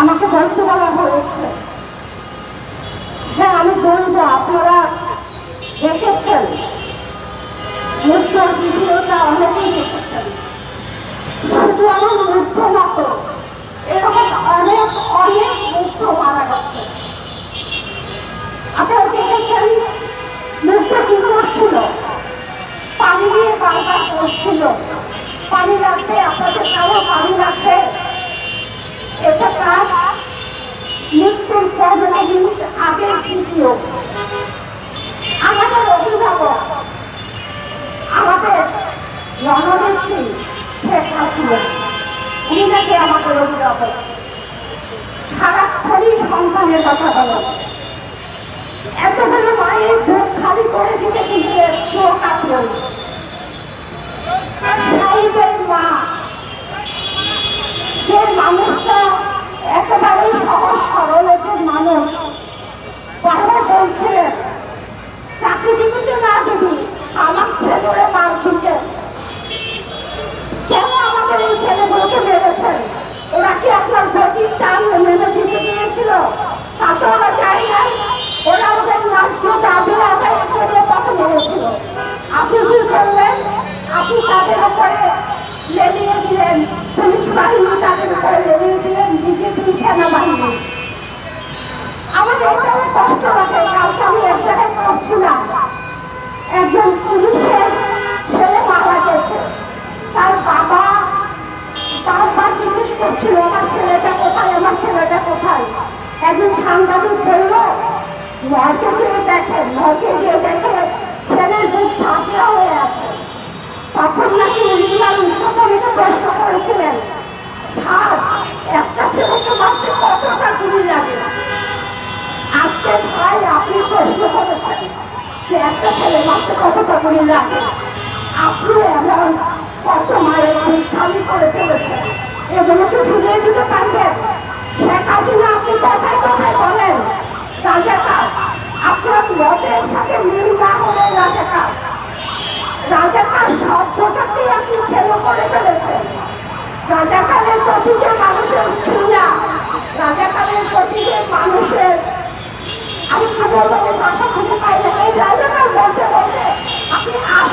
আমাকে বলতে বলা হয়েছে। হ্যাঁ আমি বলব, আপনারা দেখেছেন। মুদ্রার ভিডিওটা অনেকেই দেখেছেন। শুধু আমার মুদ্র মতো এরকম অনেক অনেক শেখ হাসিনা উনি নাকি আমাদের অভিভাবক সারাক্ষণই সন্তানের কথা বলেন এতগুলো মায়ের বুক খালি করে দিতে দিতে চোখ আসলো মা, যে মানুষটা একেবারেই সহজ সরল মানুষ বলছিলেন চাকরি দিবি না দিবি? আমার ছেলেরে মার ছুটে কেন আমাদের এই ওরা কি আপনার গতির মর্গে গিয়ে দেখে মর্গে গিয়ে দেখে ছেলের বুক ঝাঁপিয়া হয়ে আছে তখন নাকি উনিবার উত্তরকে প্রশ্ন করেছিলেন স্যার একটা ছেলেকে মারতে কত টাকা গুলি লাগে আজকে ভাই আপনি প্রশ্ন করেছেন যে একটা ছেলে মারতে কতটা গুলি লাগে আপনি এমন কত মায়ের খালি করে ফেলেছেন এগুলোকে ফিরিয়ে দিতে পারবেন শেখ হাসিনা আপনি কথায় কথায় বলেন রাজাকার আপনার মতের সাথে মিল না হলে রাজাকার রাজাকার শব্দটাকেই আপনি খেলো করে ফেলেছেন রাজাকারের প্রতি যে মানুষের ঘৃণা রাজাকারের প্রতি যে মানুষের আমি কি বলব আমি ভাষা খুঁজে পাই না এই রাজাকার বলতে বলতে আপনি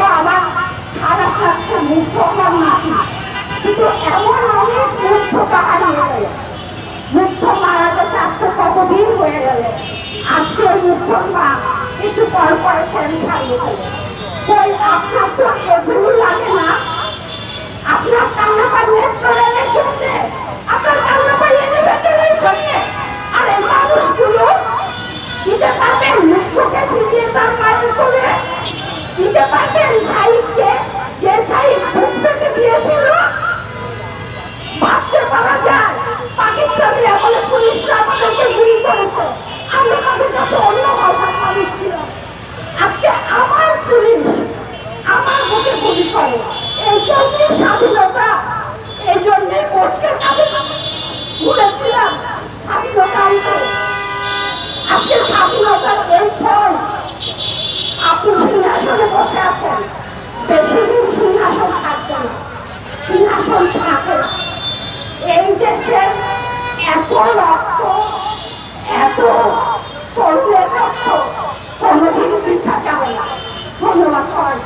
হয়তো আমার খারাপ লাগছে মুগ্ধ আমার নাতি কিন্তু এমন অনেক মা আপনার তো আপনার কান্না রেলের আপনার কান্না আর এই মানুষগুলো দিতে পারবেন মুখ্যকে ফিরিয়ে তার মায়ের করে দিতে পারবেন সাহিদকে যে রক্ত এত শরীরের রক্ত কোনোদিন বৃদ্ধা যাবে না। ধন্যবাদ সবাই